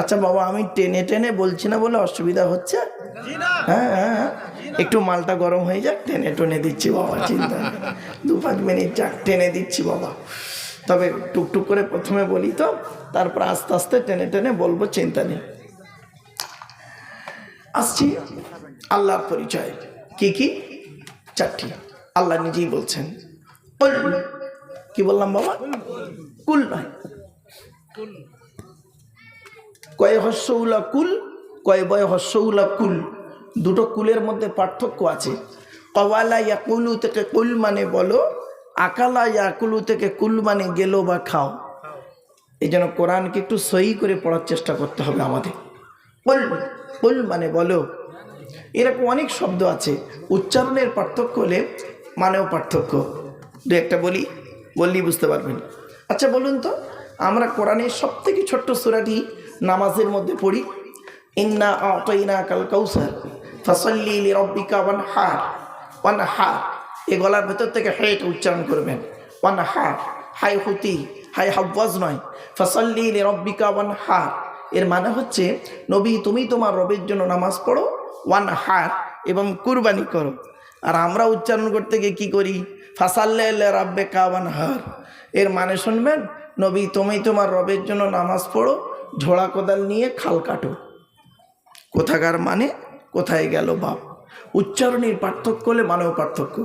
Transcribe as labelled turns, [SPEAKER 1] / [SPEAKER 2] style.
[SPEAKER 1] আচ্ছা বাবা, আমি টেনে টেনে বলছি না বলে অসুবিধা হচ্ছে? হ্যাঁ হ্যাঁ হ্যাঁ। একটু মালটা গরম হয়ে যাক, টেনে টেনে দিচ্ছি বাবা, চিন্তা দু পাঁচ মিনিট যাক, টেনে দিচ্ছি বাবা। তবে টুকটুক করে প্রথমে বলি তো, তারপর আস্তে আস্তে টেনে টেনে বলব, চিন্তা নেই। আসছি আল্লাহর পরিচয়। কি কি? চারটি। আল্লাহ নিজেই বলছেন। কি বললাম বাবা? কুল নয়। কয় হস্যউলা কুল, কয় বয় হস্যউলা কুল। দুটো কুলের মধ্যে পার্থক্য আছে। কওয়ালা ইয়াকুলু থেকে কুল মানে বলো, আকালা ইয়াকুলু থেকে কুল মানে গেলো বা খাও। এই জন্য কোরআনকে একটু সহি করে পড়ার চেষ্টা করতে হবে আমাদের। কুল কুল মানে বলো। এরকম অনেক শব্দ আছে। উচ্চারণের পার্থক্য হলে মানেও পার্থক্য। দু একটা বলি, বললেই বুঝতে পারবেন। আচ্ছা বলুন তো, আমরা কোরআনের সব থেকে ছোট্ট সুরাটি নামাজের মধ্যে পড়ি। ইন্না আতইনা কাল কৌসার ফসল্লি রব্বিকা ওয়ান হার ওয়ান হার এ গলার ভেতর থেকে হেট উচ্চারণ করবেন। ওয়ান হার হাই হুতি হাই হাব্বাজ নয়, ফসল্লি রব্বিকা ওয়ান হার এর মানে হচ্ছে, নবী, তুমি তোমার রবের জন্য নামাজ পড়ো ওয়ান হার এবং কুরবানি করো। আর আমরা উচ্চারণ করতে গিয়ে কী করি? ফাসাল্লে রাব্বে কাওয়ান হার এর মানে শুনবেন, নবী, তুমি তোমার রবের জন্য নামাজ পড়ো ঝোড়া কোদাল নিয়ে খাল কাটো। কোথাকার মানে? কোথায় গেল বাপ? উচ্চারণের পার্থক্য হলে মানেও পার্থক্য।